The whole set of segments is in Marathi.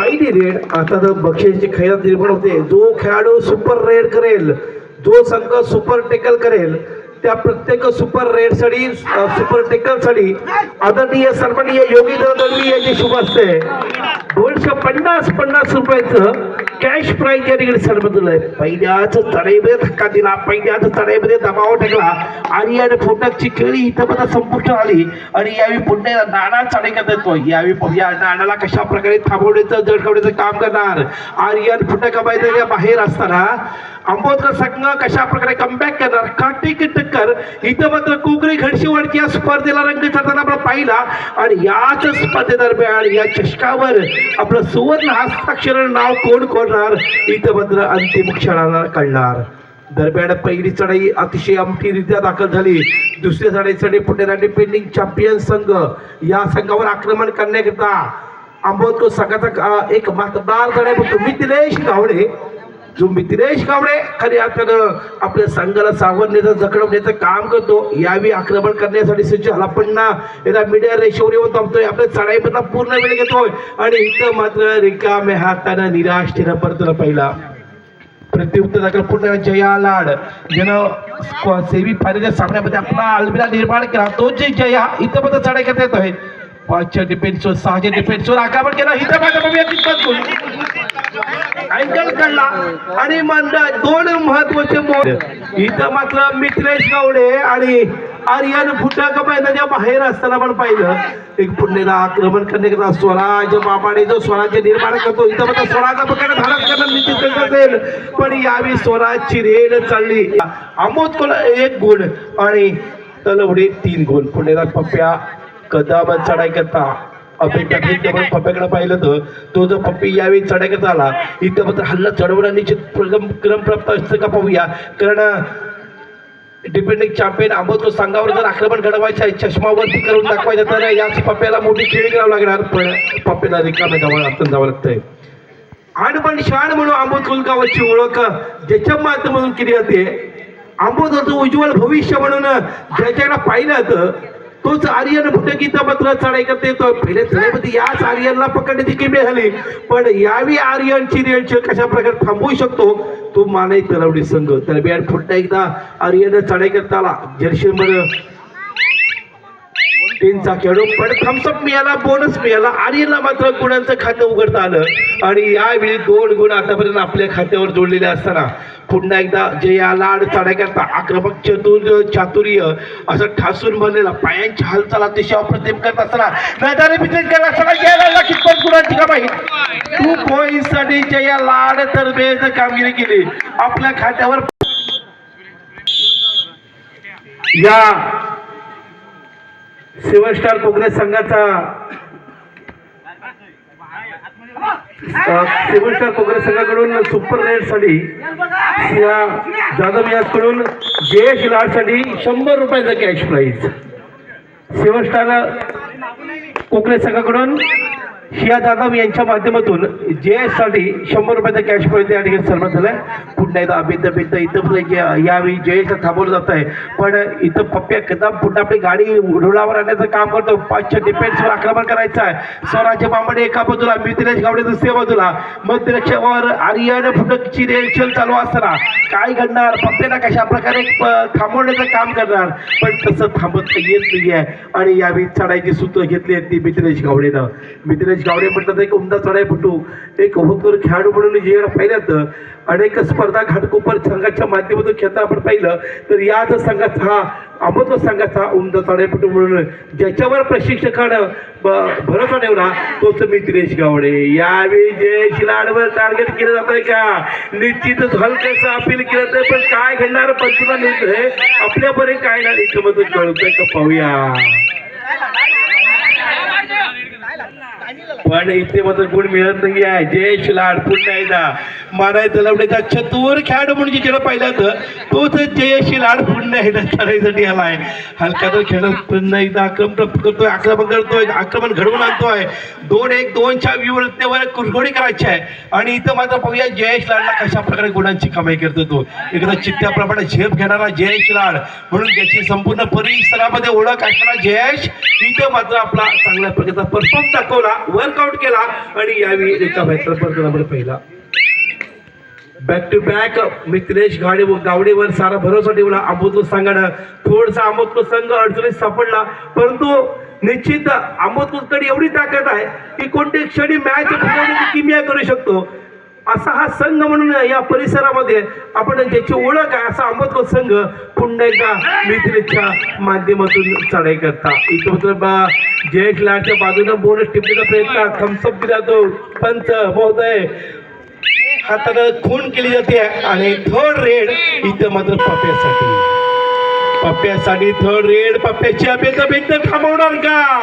पहिली रेड आता तर बक्षिसाची खेळात निर्माण होते. जो खेळाडू सुपर रेड करेल. जो संघ सुपर टेकल करेल. त्या प्रत्येक सुपर रेडसाठी सुपर टेकलसाठी आदरणीय सन्माननीय योगी दळदळवी यांची शुभ असते. दोनशे पन्नास पन्नास रुपयाचं कॅश प्राईज या ठिकाणी सन्मान दिलंय पहिल्याच चढाईमध्ये धक्का दिला पहिल्याच चढाईमध्ये दबाव टाकला. आणि या फुटकची खेळी इथं पण संपुष्ट आली. आणि यावेळी पुन्हा नाणा चढाई करता येतो यावेळी या नाण्याला कशा प्रकारे थांबवण्याचं जडकवण्याचं काम करणार? आर्यन फुटक बाहेर असताना आंबोदकर संघ कशा प्रकारे कमबॅक करणार? काटिक इथं मात्र कुकरी घडशीवाडची या स्पर्धेला रंग चढताना आपण पाहिला. आणि याच स्पर्धेदरम्यान या चषकावर आपलं सुवर्ण हस्ताक्षर नाव कोण कोरणार? इथं मात्र अंतिम क्षणाला कळणार. दरम्यान पहिली चढाई अतिशय अमठीरित्या दाखल झाली. दुसऱ्या चढाईसाठी पुण्याला डिपेंडिंग चॅम्पियन संघ. या संघावर आक्रमण करण्याकरिता आंबोदकर संघाचा एक मतदार चढाई म्हणतो मिथिलेश गावडे जो मिथिलेश कांबळे खऱ्या अर्थानं आपल्या संघाला सावरण्याचं जखडवण्याचं काम करतो यावेळी आक्रमण करण्यासाठी सज्ज झाला. पण ना याला मीडिया रेषेवर येऊन थांबतोय. आपल्या चढाईमधला पूर्ण वेळ घेतोय. आणि इथं मात्र रिकाम्या हातानं निराश तिनं परतला पहिला. प्रत्युत्तर दाखल पूर्ण जया लाड. ज्यानं सेमी फायनलच्या सामन्यामध्ये आपला अल्बिरा निर्माण केला. तो जे जया इथं मात्र चढाई करता येतोय. पाचच्या डिफेन्सवर सहाच्या डिफेन्सवर आक्रमण केला. इथं मात्र अँगल काढला आणि मंडळ दोन महत्त्वाचे इथं मात्र मित्रेश गावडे आणि आर्यन फुटक मैदानाच्या बाहेर असताना पण पाहिलं. एक पुण्याला आक्रमण करण्याकरता स्वराज बाबाने जो स्वराज्य निर्माण करतो इथं मात्र स्वराजा पकडे धारण करणं निश्चित असेल. पण यावेळी स्वराजची रेड चालली. आमोद कोला एक गुण आणि तलवडे तीन गुण. पुण्याला पप्प्या कदम चढाई करता. आपण पप्प्याकडे पाहिलं तर तो जो पप्पी यावेळी करता आला इथं मात्र हल्ला चढवणं निश्चित क्रम क्रम प्राप्त असतं का पाहूया. कारण डिपेंडिंग चॅम्पियन आंबोदकर संघावर जर आक्रमण घडवायचं आहे चष्मावरती करून दाखवायचं तर याच पप्प्याला मोठी खेळी करावं लागणार. पण पप्प्याला रिकाम्या जावं लागतं जावं लागतंय. आणि पण शाण म्हणून आंबोद गावाची ओळख ज्याच्या माध्यमातून केली जाते. आंबोदचं उज्ज्वल भविष्य म्हणून ज्याच्याकडे पाहिलं तर तोच आर्यन भुटकीचा मात्र चढाई करते? तो पहिल्या चढाईमध्ये याच आर्यनला पकडण्याची किमी झाली पण यावी आर्यनची रेड कशा प्रकारे थांबवू शकतो तो माने तलवडी संघ. तर बिहार पुन्हा एकदा आर्यन चढाई करता आला जर्शीमध्ये त्यांचा खेळू. पण थम्सअप मिळाला बोनस मिळाला. आर्यनला मात्र गुणांचं खातं उघडता आलं. आणि यावेळी दोन गुण आतापर्यंत आपल्या खात्यावर जोडलेले असताना पुन्हा एकदा जे या लाड चढाई करता आक्रमक चतुर चातुर्य असं ठासून बनलेला पायांची हालचाल अतिशय अप्रतिम करत असताना मैदानी विजय करत असताना गेला कितपत गुणांची कमाई टू पॉईंटसाठी जया लाड तर्फे कामगिरी केली. आपल्या खात्यावर या सेवन स्टार काँग्रेस संघाचा सेवन स्टार काँग्रेस संघाकडून सुपर रेडसाठी या जाधव याकडून जयेश लाडसाठी शंभर रुपयाचा cash prize seven star Congress संघाकडून शिया जाधव यांच्या माध्यमातून जे साठी शंभर रुपयाचा कॅश प्राईज या ठिकाणी सन्मान झालाय. पुन्हा एकदा अभित अभित इथं पण एक या- यावेळी जयेशला थांबवलं जात आहे. पण इथं पप्प्या कदम पुन्हा आपली गाडी रुळावर आणण्याचं काम करतो. पाचशे डिफेन्सवर आक्रमण करायचं आहे. स्वराज्य बांबडे एका बाजूला मिथिलेश गावडे दुसऱ्या बाजूला. मध्यक्षावर आर्यन फुटकची रेलचल चालू असताना काय घडणार? पप्प्याला कशा प्रकारे थांबवण्याचं काम करणार? पण तसं थांबत येत नाही आहे आणि यावेळी चढाईची सूत्र घेतली आहेत ती मिथिलेश गावडेनं. मिथिलेश गावडे म्हटलं एक उमदा चढाईपटू एक होतकर खेळाडू म्हणून जे पाहिल्यात. अनेक स्पर्धा घाटकोपर संघाच्या माध्यमातून खेळता आपण पाहिलं तर याच संघाचा हा अमृत संघाचा उमदा चढाईपटू म्हणून ज्याच्यावर प्रशिक्षकानं भरोसा ठेवला तोच मिथिलेश गावडे. यावेळी जयेश लाडवर टार्गेट केलं जात आहे का? निश्चितच हलकस अपील केलं तर पण काय घडणार? पंचला निर्णय आपल्यापर्यंत काय नाही कळत का? पाहूया. पण इथे मात्र गुण मिळत नाही आहे जयेश लाड पुन्हा एकदा. मानायचं लवण्याचा चतुर खेळाडू म्हणून ज्याला पाहिलं तर तोच जयशी लाड पुन्हा करायसाठी आला आहे हलका तर खेळत पुन्हा एकदा आक्रमण करतोय आक्रमण करतोय आक्रमण घडवून आणतोय. दोन एक दोनच्या विवरतेवर कुरघोडी करायची आहे. आणि इथं मात्र पाहूया जयेश लाडला कशा प्रकारे गुणांची कमाई करतो तो. एकदा चित्त्याप्रमाणे झेप घेणारा जयेश लाड म्हणून त्याची संपूर्ण परिसरामध्ये ओळख असणारा जयेश इथं मात्र आपला चांगल्या प्रकारचा परफॉर्म दाखवला वर्कआउट केला. आणि यावेळी एका बॅटर पर पहिला. Back to back Mitresh Gade गावडेवर सारा भरोसा ठेवला. अमोदलो संघानं थोडसा अमोदलो संघ अडचणीत सापडला. परंतु निश्चित अमोदकडे एवढी ताकद आहे की कोणत्या क्षणी मॅच फुगवण्याची किमया करू शकतो. असा हा संघ म्हणून या परिसरामध्ये आपण ज्याची ओळख आहे असा अमोदलो संघ पुन्हा एकदा मित्रेच्या माध्यमातून चढाई करता. इथं मात्र ब- जयेश लाडच्या बाजूनं बोनस टिपण्याचा प्रयत्न. थम्सअप दिला तो. पंच महोदय. हातानं खून केली जाते आणि थर्ड रेड इथं मात्र पप्प्यासाठी. पप्प्यासाठी थर्ड रेड पप्प्याची अपेक्षा भिंत थांबवणार का?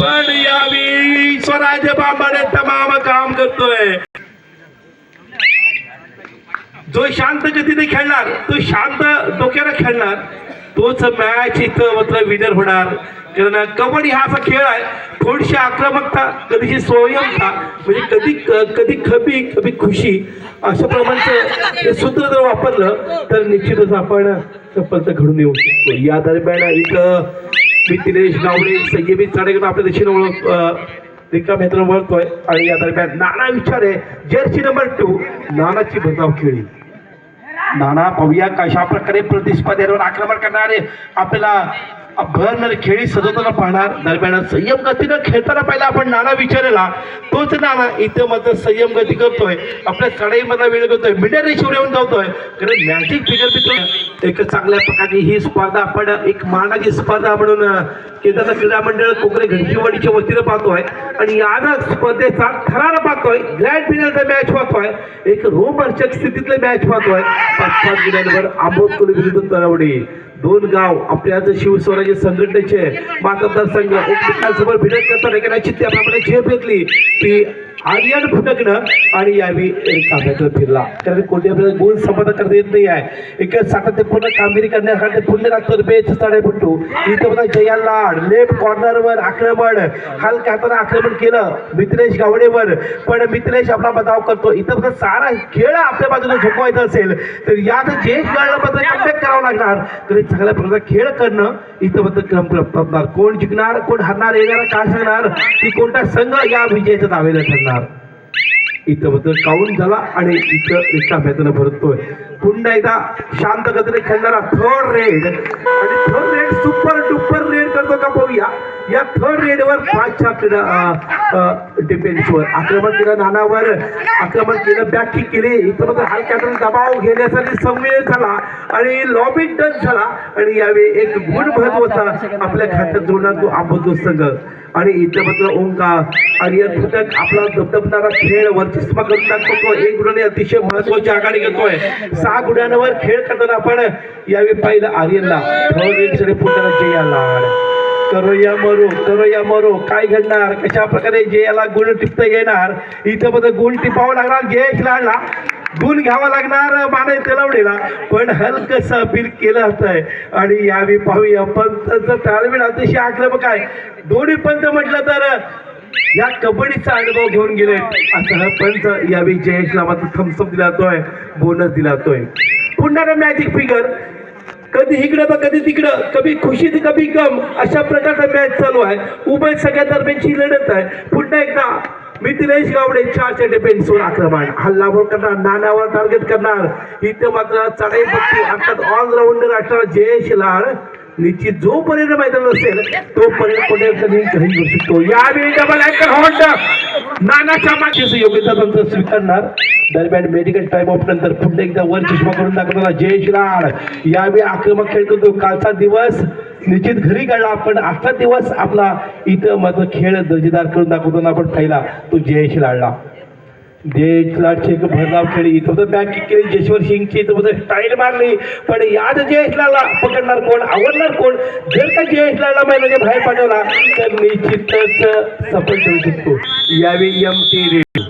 पण यावेळी स्वराज्य बाबाने तमाम काम करतोय. जो शांत गतीने खेळणार तो शांत डोक्याला खेळणार तोच मॅच इथं मतलब विनर होणार. कारण कबड्डी हा असा खेळ आहे थोडीशी आक्रमकता कधीशी स्वयंता म्हणजे कधी कधी खबी कधी खुशी अशा प्रमाणचं हे सूत्र जर वापरलं तर निश्चितच आपण सफलता घडून येऊ शकतो. या दरम्यान इथं मी दिनेश गावडे संयमी चाडेकडून आपल्या दिशेने ओळख अं, रिकाम क्षेत्र वळतोय. आणि या दरम्यान Nana Vichare jersey number two नानाची बचाव खेळी नाना पाहूया कशा प्रकारे प्रतिस्पर्ध्यावर आक्रमण करणारे आपल्याला भरणारे खेळी सजवताना पाहणार दरम्यान संयम गतीनं खेळताना पहिला आपण नाना विचारला. तोच नाना इथं मात्र संयम गती करतोय. आपल्या चढाईमधला वेळ करतोय मिडर रेषेवर येऊन जातोय. कारण मॅजिक फिगर मित्र एक चांगल्या प्रकारची ही स्पर्धा आपण एक मानाची स्पर्धा म्हणून केंद्राचा क्रीडा मंडळ कोकणे घनशीवाडीच्या वतीनं पाहतोय. आणि यानं स्पर्धेचा थरार पाहतोय. ग्रँड फिनलचा मॅच पाहतोय. एक रोमर्चक स्थितीतले मॅच पाहतोय. पाच पाच गुन्ह्यांवर आंबोदकुल विरुद्ध तळवडी. दोन गाव आपल्या आज शिवस्वराज्य संघटनेचे मतदार संघ एकमेकांसमोर भिडत करताना एका चित्त्याप्रमाणे झेप घेतली. ती आर्यन फुटकणं आणि यावी काव्याकडे फिरला. कारण कोणत्या आपल्याला गोल संपादन करता येत नाही आहे एक सातत्यपूर्ण कामगिरी करण्यासाठी पुण्य लागतो बेच साडेपट्टू इथं बघा जया लाड लेफ्ट कॉर्नरवर आक्रमण. हलक्या हाताने आक्रमण केलं मित्रेश गावडेवर. पण मित्रेश आपला बचाव करतो. इथं बघा सारा खेळ आपल्या बाजूला झोपवायचा असेल तर यात जे गाडला मात्र कमबॅक करावं लागणार. तर चांगल्या प्रकारचा खेळ करणं इथं मात्र क्रम करणार कोण जिंकणार कोण हरणार येणार काय सांगणार? की कोणता संघ या विजयाच्या दावेला ठरणार. इथं मात्र काउंट झाला आणि इथं एका मॅचनं भरतोय. पुन्हा एकदा शांत गतीने खेळणारा थर्ड रेड आणि third raid super duper raid करतो का पाहूया? या थर्ड रेडवर पाचच्या क्रीडा डिफेन्सवर आक्रमण केलं नानावर. आक्रमण केलं बॅक किक केली. इथं हलक्या दबाव घेण्यासाठी संवेद झाला आणि लॉबी टच झाला. आणि यावेळी एक गुण महत्त्वाचा आपल्या खात्यात जोडणार तो आंबोदो संघ. आणि इथं मात्र ओंकार आर्यन फुटक आपला दबदबणारा खेळ वर्चस्व करून दाखवतो एक गुणाने अतिशय महत्वाची आघाडी घेतोय. सहा गुणांवर खेळ करताना आपण यावेळी पाहिलं आर्यनला. थर्ड रेडसाठी पुन्हा जय आला करोया मरू मरो मरू मरो. काय घडणार? कशा प्रकारे जयाला गुण टिपता येणार? इथं मध्ये गुण टिपावं लागणार जयेश लाडला गुण घ्यावा लागणार माने तेलवडीला. पण हलकस अपील केलं होतंय आणि यावेळी पाहूया पंतचं ताळमेळ अतिशय आक्रमक आहे. दोन्ही पंत म्हटलं तर या कबड्डीचा अनुभव घेऊन गेले. असं हा पंच यावेळी जयेशला मात्र थम्सअप दिला जातोय बोनस दिला जातोय. पुन्हा मॅजिक फिगर कधी इकडं तर कधी तिकडं. कधी खुशी तर कधी गम. अशा प्रकारचा मॅच चालू आहे. उभय सगळ्या दरम्यानची लढत आहे. पुन्हा एकदा मिथिलेश गावडे चारच्या डिफेन्सवर आक्रमण. हल्लावर करणार नाण्यावर टार्गेट करणार. इथं मात्र चढाई पट्टी अर्थात ऑलराऊंडर असणार जयेश लाड निश्चित जोपर्यंत मैदान असेल तोपर्यंत पुढे कधी घरी घेऊ शकतो. यावेळी डबल अँकर हॉट नानाच्या मागेच योग्यता तंत्र स्वीकारणार. दरम्यान मेडिकल टाइम ऑफ नंतर पुन्हा एकदा वर चष्मा करून दाखवणारा. जयेश लाड यावेळी आक्रमक खेळ करतो. कालचा दिवस निश्चित घरी काढला. आपण आजचा दिवस आपला इथं मात्र खेळ दर्जेदार करून दाखवताना आपण पाहिला तो जयेश लाडला जयेश लाडची एक भरधाव खेळी इथं तर बॅक केली जशवर सिंगची इथं स्टाईल मारली. पण याच जयेश पकडणार कोण आवडणार कोण? जर का जयेश लाडला बाहेर पाठवला तर निश्चितच सफल ठेवू शकतो. यावेळी एम टी रेड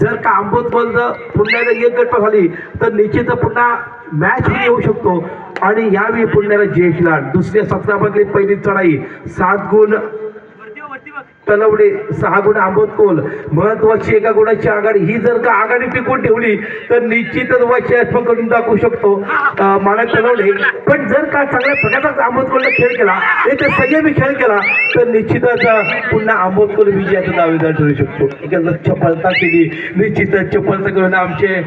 जर का आंबोत बंद पुण्याला एक गट झाली तर निश्चित पुन्हा मॅच येऊ शकतो. आणि यावेळी पुण्याला जयेश लाड दुसऱ्या सत्रामधली पहिली चढाई सात गुण तलवडे सहा गुण आंबोत कोल. महत्वाची एका गुणाची आघाडी. ही जर का आघाडी टिकून ठेवली तर निश्चितच वैश्यात्मक करून दाखवू शकतो. मला माना तलवडे. पण जर का चांगल्या प्रकारचा आंबोत कोलला खेळ केला एक संयमी खेळ केला तर निश्चितच पुन्हा आंबोत कोल विजयाचा दावेदार ठरू शकतो. चपलता केली. निश्चितच चपलता करून आमचे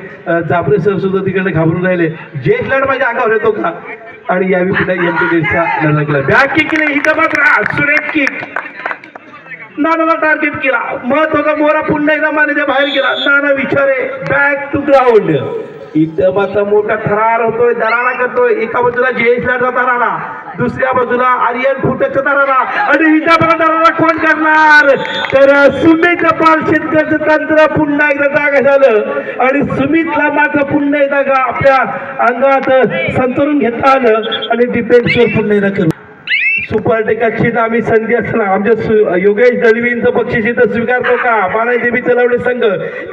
जाबरे सर सुद्धा तिकडे घाबरून राहिले. जेश लाड माझ्या अंगावर येतो का? आणि यावेळी पुन्हा एम चा लढा केला. बॅक किक केली. इथं मात्र सुरेख किक. नानाला टार्गेट केला. महत्त्वाचा मोरा पुन्हा एकदा मानेच्या बाहेर गेला. Nana Vichare back to ground इथं मात्र मोठा थरार होतोय दरारा करतोय. एका बाजूला जयेश लाडचा दरारा दुसऱ्या बाजूला आर्यन फुटकचा दरारा आणि इथं बघा दरारा कोण करणार? तर सुमित पाल शेतकऱ्याचं तंत्र पुन्हा एकदा जागा झालं. आणि सुमितला मात्र पुन्हा एकदा आपल्या अंगात संतरून घेता आलं. आणि डिफेन्सवर पुन्हा एकदा केलं सुपर टेकाची आम्ही संधी असताना आमच्या सु- योगेश दळवींचं बक्षीस इथं स्वीकारतो का? मानाई देवी चलावडे संघ.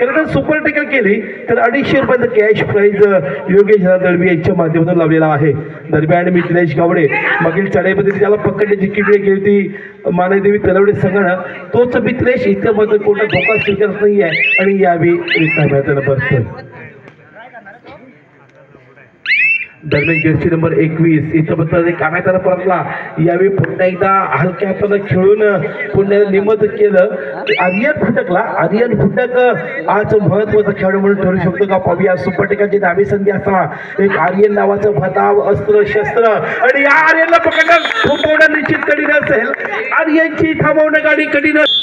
खरं तर सुपर केली तर अडीचशे रुपयाचं कॅश प्राईज योगेश दळवी यांच्या माध्यमातून लावलेला आहे. दरम्यान मिथिलेश गावडे मागील चढाईमध्ये त्याला पकडण्याची किडे केली होती. मानाई देवी तलवडे संघानं. तोच मिथिलेश इथं मात्र कोणता धोका स्वीकारत नाही आहे आणि यावेळी रिकाम्या त्याला बसतोय. दरम्यान जर्सी नंबर एकवीस. इथं बद्दल कानायताना परतला यावेळी पुन्हा एकदा हलक्या हातानं खेळून पुन्हा निमत केलं. आर्यन फुटकला आर्यन फुटक आज महत्त्वाचा खेळाडू म्हणून ठरू शकतो का पाहूया. सुपटिकाची दावी संधी असताना एक आर्यन नावाचं भताव अस्त्र शस्त्र. आणि या आर्यनला पकडणं थोपवणं निश्चित कठीण असेल आर्यनची थांबवणं गाडी कठीण असेल.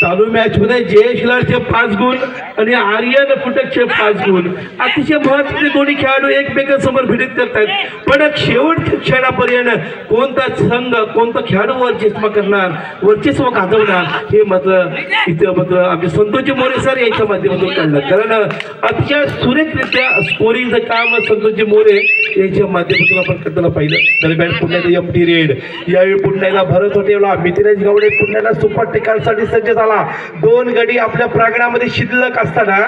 चालू मॅच मध्ये जयेशलाचे पाच गुण आणि आर्यन फुटकचे पाच गुण. अतिशय महत्त्वाचे दोन्ही खेळाडू एकमेकांसमोर भिडीत करतात पण शेवटच्या क्षणापर्यंत कोणता संघ कोणता खेळाडू वर्चस्व करणार वर्चस्व गाजवणार हे मात्र इथं मात्र आमचे संतोषजी मोरे सर यांच्या माध्यमातून काढलं कारण अतिशय सुरेखरित्या स्कोरिंगचं काम संतोषजी मोरे यांच्या माध्यमातून आपण करताना पाहिलं. दरम्यान पुन्हा एम टी रेड यावेळी पुण्याला भरत भरत एवढा मिथिलेश गावडे पुण्याला सुपर टेकांसाठी सज्ज झाला. दोन गडी आपल्या प्रांगणामध्ये शिल्लक असताना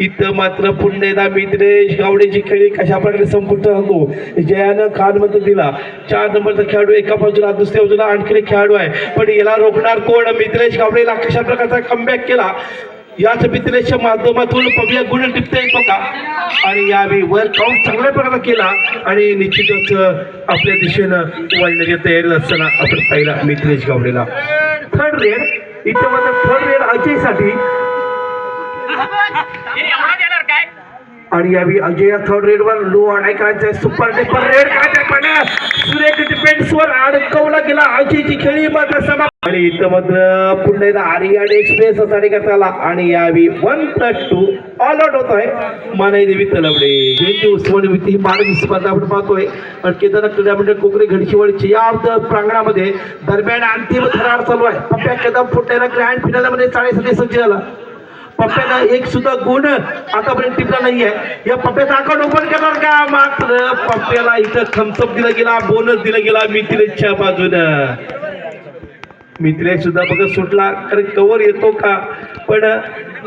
इथं मात्र पुंडेदा मित्रेश गावडेची खेळी कशा प्रकारे संपुष्ट राहतो जयानं खानमध्ये दिला. चार नंबरचा खेळाडू एका बाजूला दुसऱ्या बाजूला आणखी खेळाडू आहे. पण याला रोखणार कोण? मित्रेश गावडेला कशा प्रकारचा कमबॅक केला? याच मित्रेशच्या माध्यमातून पब्लिक गुण टिपता येत का आणि यावेळी काउंट चांगल्या प्रकारे केला. आणि निश्चितच आपल्या दिशेनं वळण्याच्या तयारीत असताना आपण पाहिला मित्रेश गावडेला. थर्ड रेड इथं मात्र थर्ड रेड अजयसाठी. आणि यावेळी अजय थर्ड रेड वर लो अडायकरांचा सुपर टेपर रेड काय पण सुरेख डिफेन्स वर अडकवला गेला. अजयची खेळी मात्र समाप्त आणि इथं मात्र पुन्हा एकदा आर्यन एक्सप्रेस साठी करता आला. आणि यावेळी one plus two all out होत आहे मानाई देवी तलवडे जयंती उत्सव ही मानवी स्पर्धा आपण पाहतोय. आणि केदारनाथ क्रीडा मंडळ कोकरे या प्रांगणामध्ये दरम्यान अंतिम थरार चालू आहे. पप्प्या कदम फुटलेला ग्रँड फिनालमध्ये चाळीसाठी सज्ज झाला. पप्प्याला एक सुद्धा गुण आतापर्यंत टिपला नाहीये. या पप्प्याचा अकाउंट ओपन करणार का? मात्र पप्प्याला इथं थम्सअप दिला गेला बोनस दिला गेला मिथिलेशच्या बाजूनं. मिथिलेश सुद्धा बघत सुटला. कारण कवर येतो का? पण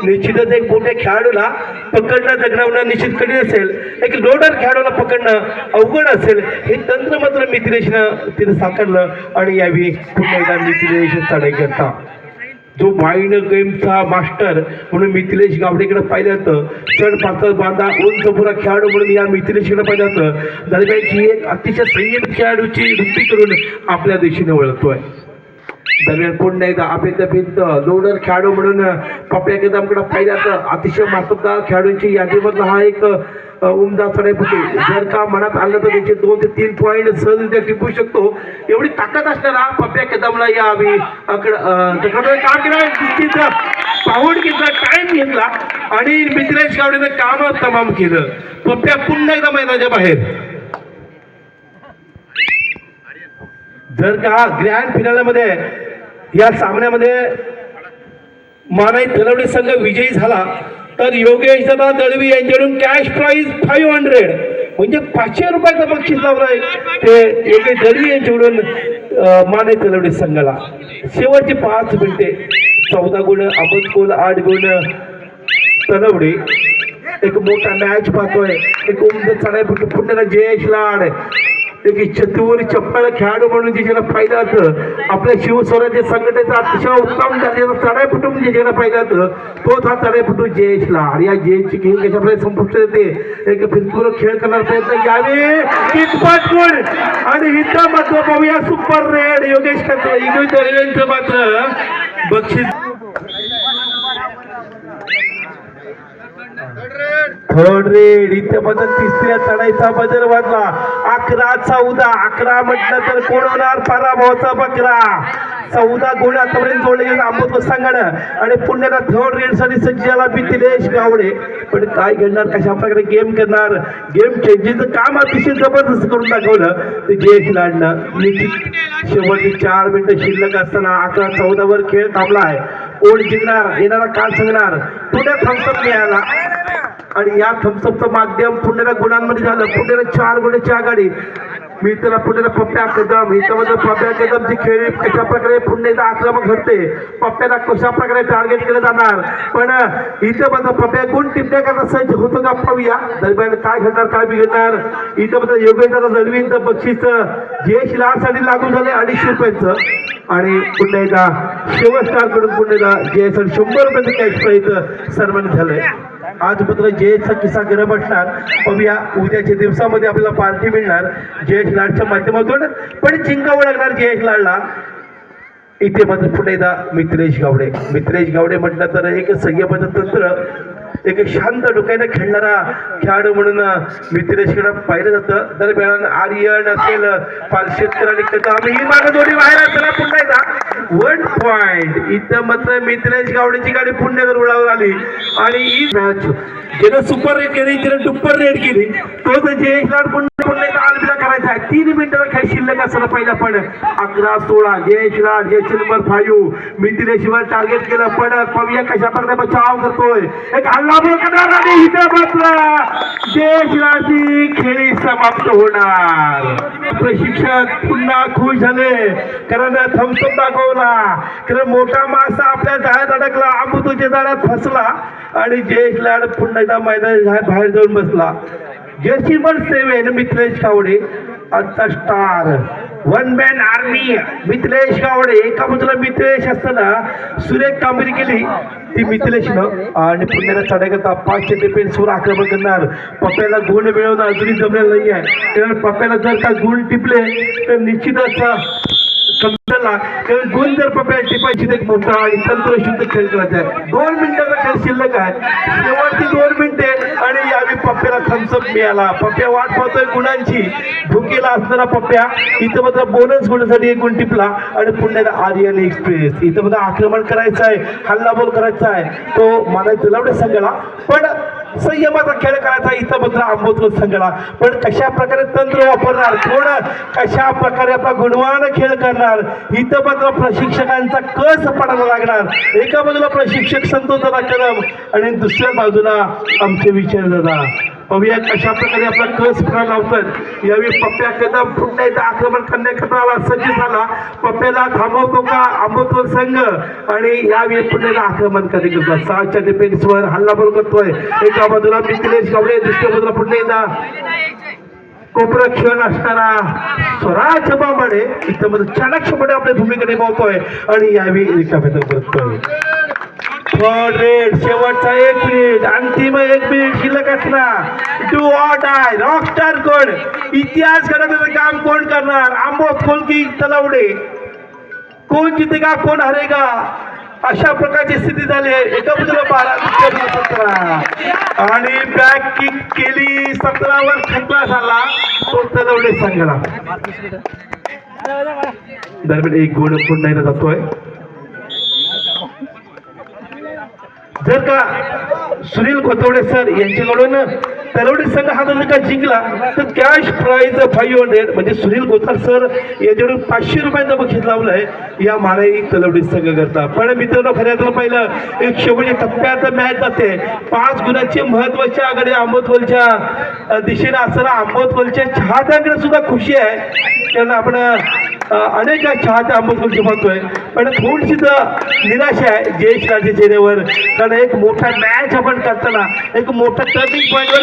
निश्चितच एक मोठ्या खेळाडूला पकडणं दगडवणं निश्चित कठीण असेल. एक लोडर खेळाडूला पकडणं अवघड असेल. हे तंत्र मात्र मित्रेशनं तिथं साकारलं आणि यावेळी पुन्हा एकदा मित्रेश चढाई करता जो माइंड गेमचा मास्टर म्हणून मिथिलेश गावडेकडे पाहिलं जातं. चढ पातळ बांधा उंच पुरा खेळाडू म्हणून या मिथिलेशकडे पाहिलं जातं. दरम्यानची एक अतिशय संयम खेळाडूची वृत्ती करून आपल्या दिशेने वळतोय. दरम्यान पुन्हा एकदा अपेक्षा भिंत लोडर खेळाडू म्हणून पप्या कदमकडे पाहिल्याचं अतिशय मातबदार खेळाडूंची यादीमधला हा एक उमदा चढाईपटू जर का मनात आलं तर त्याचे दोन ते तीन पॉईंट सहजरित्या टिपू शकतो. एवढी ताकद असणारा पप्या कदमला या आम्ही त्याच्यामध्ये केलं निश्चित पाऊड घेतला टाईम घेतला आणि मिथिलेश गावडेनं काम तमाम केलं. पप्या पुन्हा एकदा मैदानाच्या बाहेर. जर का ग्रँड फिनालमध्ये या सामन्यामध्ये मानाई तलवडे संघ विजयी झाला. तर योगेश दादा दळवी यांच्याकडून कॅश प्राईज फाईव्ह हंड्रेड म्हणजे पाचशे रुपयाचं बक्षीस लावलंय. ते योगेश दळवी यांच्याकडून अं, मानाई संघाला. शेवटचे पाच मिनिटे. चौदा गुण अबदकोल आठ गुण. तलवडे एक मोठा मॅच पाहतोय. एक उमद चढाई पुण्याला जयेश लाड एक चतुर चप्पल खेळाडू म्हणून ज्याला पाहिलं होतं आपल्या शिवस्वराज्य संघटनेचा अतिशय उत्तम दर्जाचा चढाईपटू म्हणजे ज्याला पाहिलं होतं तोच हा चढाईपटू जयेशला आणि या जयेशची खेळ कशाप्रकारे संपुष्ट येते. एक फिरपूर खेळ करणार प्रयत्न यावे. कितपत गुण. आणि इथं मात्र पाहूया सुपर रेड योगेश खत्र. योगेश मात्र बक्षीस थर्ड रेड इथे बदल तिसऱ्या चढाईचा बदल वाढला अकरा चौदा अकरा म्हटलं तर कोण होणार? पराभवचा बकरा. चौदा गुण आतापर्यंत जोडले गेले. अमृत सांगणं आणि पुण्याला थर्ड रेडसाठी सज्ज दिलेश गावडे. पण काय घडणार? कशा प्रकारे गेम करणार गेम चेंजिंगचं काम अतिशय जबरदस्त करून दाखवलं. ते जयेश लाडनं निश्चित शेवटची चार मिनिटं शिल्लक असताना अकरा चौदा वर खेळ थांबला आहे कोण जिंकणार? येणारा काल सांगणार पुण्या थम्सअप मिळाला. आणि या थम्सअपचं माध्यम पुण्याला गुणांमध्ये झालं. पुण्याला चार गुणाची आघाडी. मी त्याला पुण्याला पप्प्या कदम इथं पप्प्या कदमची खेळी कशा प्रकारे पुण्याचा आक्रमण घडते. पप्प्याला कशा प्रकारे टार्गेट केलं जाणार? पण इथं मात्र पप्प्या गुण टिपण्याकरता सज्ज होतो का पाहूया. दरम्यान काय घडणार काय बिघडणार? इथं मात्र योगेंद्र दळवींचं बक्षीस जेश लाडसाठी लागू झाले अडीचशे रुपयाचं. आणि पुन्हा एकदा शेवट स्टारकडून पुन्हा एकदा जयेश शंभर रुपयाचं कॅश प्राईज सन्मानित झालंय. आज मात्र जयेशचा किस्सा गरम असणार. या उद्याच्या दिवसामध्ये आपल्याला पार्टी मिळणार जयेश लाडच्या माध्यमातून. पण चिंकावं लागणार जयेश लाडला. इथे मात्र पुन्हा एकदा मित्रेश गावडे. मित्रेश गावडे म्हटलं तर एक संयमाचं तंत्र. एक शांत डोक्याने खेळणारा खेळाडू म्हणून मित्रेशकडे पाहिलं जातं. दरम्यान आर्यन असेल पालशेतकर आणि कदम ही मागे जोडी बाहेर असताना पुन्हा एकदा वन पॉइंट इथं मात्र मित्रेश गावडेची गाडी पुण्यात रुळावर आली. आणि ही मॅच ज्यानं सुपर रेड केली ज्यानं डुप्पर रेड केली. तो म्हणजे जे जयेश लाड पुन्हा पुन्हा शिल्लक असताना पहिला पण अकरा सोळा जयेश लाड जयेश नंबर फाईव्ह मिथिलेशिवाय टार्गेट केलं पण पविया कशा प्रकारे बचाव करतोय. एक हल्ला करणार आणि इथं बसला जयेश खेळी समाप्त होणार. प्रशिक्षक पुन्हा खुश झाले. कारण थम्सअप दाखवला. कारण मोठा मासा आपल्या जाळ्यात अडकला. अमृतूच्या जाळ्यात फसला. आणि जयेश लाड पुन्हा एकदा मैदान बाहेर जाऊन बसला. जर्सी सेवेन मिथिलेश कावडे आता star. One man army Mithilesh Gawade एका बाजूला मिथिलेश असताना सुरेख कामगिरी केली. ती मिथिलेशनं आणि पुण्याला चढायकरता पाचशे ते पेन्सवर आक्रमण करणार. पप्प्याला गुण मिळवणं अजूनही जमलेलं नाही आहे कारण पप्प्याला जर का गुण टिपले तर निश्चितच समजायला कारण गुण जर पप्प्याला टिपायची तर एक मोठा आणि तंत्रशुद्ध खेळ करायचा आहे. दोन मिनिटाचा खेळ शिल्लक आहे. शेवटची दोन मिनिटे आणि यावेळी पप्प्याला थम्सअप मिळाला. पप्प्या वाट पाहतोय गुणांची. भुकेला असणारा पप्प्या इथं मात्र बोनस गुणासाठी एक गुण टिपला आणि पुण्याला आर्यन एक्सप्रेस इथं मात्र आक्रमण करायचं आहे हल्लाबोल करायचा आहे. तो मला तुलावडे संघाला पण संयमाचा खेळ करायचा इथं मात्र आंबोतकर संघाला पण कशा प्रकारे तंत्र वापरणार कोण कशा प्रकारे आपला गुणवान खेळ करणार इथं मात्र प्रशिक्षकांचा कस पडायला लागणार? एका बाजूला प्रशिक्षक संतोष दादा कदम आणि दुसऱ्या बाजूला आमचे विचार दादा पाहूया कशा प्रकारे आपला कस पडायला लावतात यावेळी पप्प्या कदम पुन्हा एकदा आक्रमण करण्याकरता सज्ज झाला. पप्प्याला थांबवतो का? आंबवतो संघ. आणि यावेळी पुन्हा आक्रमण करण्याकरता सहाच्या डिफेन्सवर हल्लाबोल करतोय. एका बाजूला मिथिलेश गावडे दुसऱ्या बाजूला पुन्हा एकदा कोपरा खेळ असणारा स्वराज बाबाडे. इथं मध्ये चाणक्यपणे आपल्या भूमिका निभावतोय आणि यावेळी रिकामेदन करतोय. थर्ड रेड शेवटचा एक मिनिट अंतिम एक मिनिट शिल्लक असणार. डू आय रॉक स्टार कोण? इतिहास घडवण्याचं काम कोण करणार? आंबोत कोलकी तलावडे. कोण जितेगा कोण हरेगा? अशा प्रकारची स्थिती झाली आहे. एका बाजूला बारा सतरा आणि बॅक किक केली. सतरावर खटला झाला. तो तलवडे संघाला. दरम्यान एक गुण पुन्हा एकदा जातोय. जर का सुनील कोतवडे सर यांच्याकडून तलवडे संघ हा जर का जिंकला तर कॅश प्राईज फाईव्ह हंड्रेड म्हणजे सुनील कोथार सर याच्याकडून पाचशे रुपयांचा बक्षीस आहे या मानाई तलवडी संघ करता. पण मित्रांनो खऱ्या तर पाहिलं एक शेवटच्या टप्प्यात मॅच जाते. पाच गुणाची महत्त्वाच्या आघाडी आंबोतवलच्या दिशेने असताना आंबोतवलच्या चाहत्यांकडे सुद्धा खुशी आहे. कारण आपण अनेक चहाच्या आंबोतवलची पाहतोय. पण थोडीशी तर निराशा आहे जयेश राजे चेहऱ्यावर. कारण एक मोठा मॅच आपण करताना एक मोठा टर्निंग पॉईंटवर